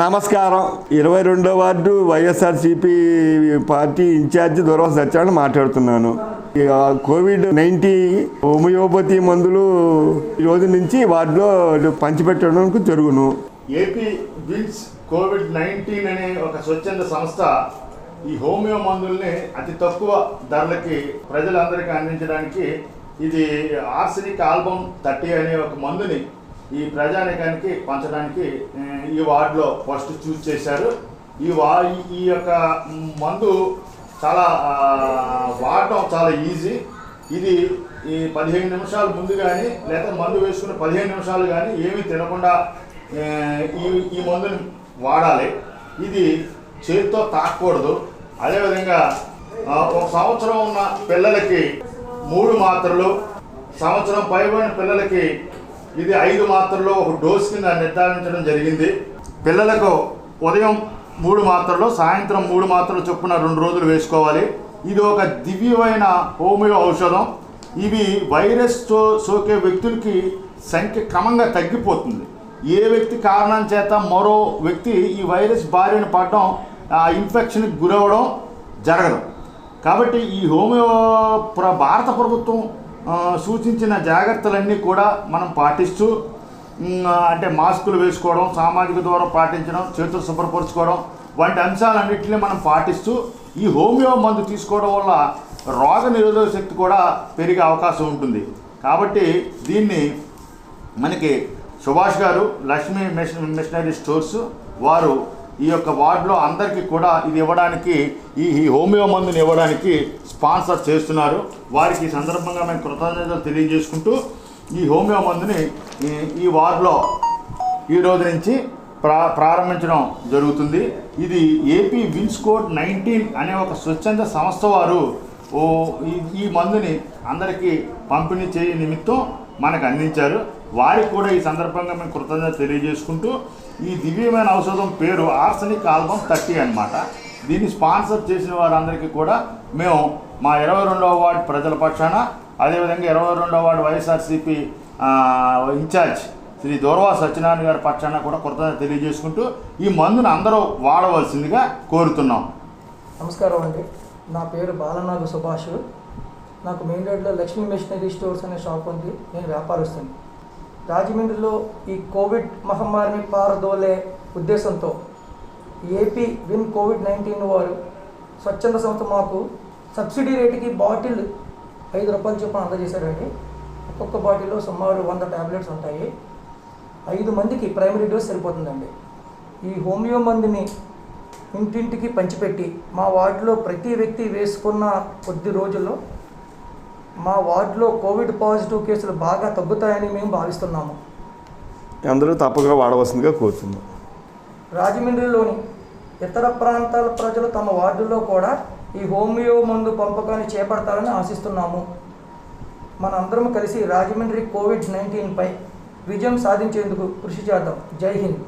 నమస్కారం. ఇరవై రెండో వార్డు వైఎస్ఆర్సిపి పార్టీ ఇన్ఛార్జి దూరం సత్యాన్ని మాట్లాడుతున్నాను. ఇక కోవిడ్ నైన్టీన్ హోమియోపతి మందులు ఈ రోజు నుంచి వార్డులో పంచిపెట్టడానికి జరుగును. ఏపీ విల్స్ కోవిడ్ నైన్టీన్ అనే ఒక స్వచ్ఛంద సంస్థ ఈ హోమియో మందుల్ని అతి తక్కువ ధరలకి ప్రజలందరికీ అందించడానికి ఇది ఆర్సినిక్ ఆల్బమ్ థర్టీ అనే ఒక మందుని ఈ ప్రజానికానికి పంచడానికి ఈ వార్డులో ఫస్ట్ చూస్ చేశారు. ఈ వా ఈ యొక్క మందు చాలా వాడటం చాలా ఈజీ. ఇది ఈ పదిహేను నిమిషాల ముందు కానీ లేదా మందు వేసుకున్న పదిహేను నిమిషాలు కానీ ఏమీ తినకుండా ఈ ఈ మందుని వాడాలి. ఇది చేతితో తాకూడదు అదేవిధంగా ఒక సంవత్సరం ఉన్న పిల్లలకి మూడు మాత్రలు సంవత్సరం పైబడిన పిల్లలకి ఇది ఐదు మాత్రల్లో ఒక డోస్ కింద నిర్ధారించడం జరిగింది. పిల్లలకు ఉదయం మూడు మాత్రలు సాయంత్రం మూడు మాత్రలు చొప్పున రెండు రోజులు వేసుకోవాలి. ఇది ఒక దివ్యమైన హోమియో ఔషధం. ఇవి వైరస్ సో సోకే వ్యక్తులకి సంఖ్య క్రమంగా తగ్గిపోతుంది. ఏ వ్యక్తి కారణం చేత మరో వ్యక్తి ఈ వైరస్ బారిన పడడం ఆ ఇన్ఫెక్షన్కి గురవడం జరగదు. కాబట్టి ఈ హోమియో ప్ర భారత ప్రభుత్వం సూచించిన జాగ్రత్తలన్నీ కూడా మనం పాటిస్తూ అంటే మాస్కులు వేసుకోవడం సామాజిక దూరం పాటించడం చేతులు శుభ్రపరచుకోవడం వంటి అంశాలన్నింటినీ మనం పాటిస్తూ ఈ హోమియో మందు తీసుకోవడం వల్ల రోగ నిరోధక శక్తి కూడా పెరిగే అవకాశం ఉంటుంది. కాబట్టి దీన్ని మనకి సుభాష్ గారు లక్ష్మీ మిషనరీ స్టోర్స్ వారు ఈ యొక్క వార్డులో అందరికీ కూడా ఇది ఇవ్వడానికి ఈ ఈ హోమియో మందుని ఇవ్వడానికి స్పాన్సర్ చేస్తున్నారు. వారికి ఈ సందర్భంగా మేము కృతజ్ఞతలు తెలియజేసుకుంటూ ఈ హోమియో మందుని ఈ- ఈ వార్డులో ఈ రోజు నుంచి ప్రా ప్రారంభించడం జరుగుతుంది. ఇది ఏపీ విన్స్ కోడ్ నైన్టీన్ అనే ఒక స్వచ్ఛంద సంస్థ వారు ఓ ఈ మందుని అందరికీ పంపిణీ చేయ నిమిత్తం మనకు అందించారు. వారికి కూడా ఈ సందర్భంగా మేము కృతజ్ఞత తెలియజేసుకుంటూ ఈ దివ్యమైన ఔషధం పేరు ఆర్సనిక్ ఆల్బమ్ థర్టీ అనమాట దీన్ని స్పాన్సర్ చేసిన వారందరికీ కూడా మేము మా ఇరవై రెండవ వార్డు ప్రజల పక్షాన అదేవిధంగా ఇరవై రెండవ ward YSRCP incharge Shri Durva Satyanarayana గారి పక్షాన కూడా కృతజ్ఞత తెలియజేసుకుంటూ ఈ మందును అందరూ వాడవలసిందిగా కోరుతున్నాం. నమస్కారం అండి. నా పేరు బాలనాగు సుభాష్. నాకు మెయిన్ రోడ్లో లక్ష్మీ మిషనరీ స్టోర్స్ అనే షాప్ ఉంది. నేను వ్యాపారిస్తుంది రాజమండ్రిలో ఈ కోవిడ్ మహమ్మారిని పారదోలే ఉద్దేశంతో ఏపీ విన్ కోవిడ్ నైన్టీన్ వారు స్వచ్ఛంద సంస్థ మాకు సబ్సిడీ రేటుకి బాటిల్ ఐదు రూపాయలు చొప్పున అందజేశారండి. ఒక్కొక్క బాటిల్లో సుమారు వంద ట్యాబ్లెట్స్ ఉంటాయి. ఐదు మందికి ప్రైమరీ డోస్ సరిపోతుందండి. ఈ హోమియో మందుని ఇంటింటికి పంచిపెట్టి మా వార్డులో ప్రతి వ్యక్తి వేసుకున్న కొద్ది రోజుల్లో మా వార్డులో కోవిడ్ పాజిటివ్ కేసులు బాగా తగ్గుతాయని మేము భావిస్తున్నాము. అందరూ తప్పగా వాడవలసిందిగా కోరుతున్నాం. రాజమండ్రిలోని ఇతర ప్రాంతాల ప్రజలు తమ వార్డుల్లో కూడా ఈ హోమియో మందు పంపకాన్ని చేపడతారని ఆశిస్తున్నాము. మనందరం కలిసి రాజమండ్రి కోవిడ్ నైన్టీన్పై విజయం సాధించేందుకు కృషి చేద్దాం. జై హింద్.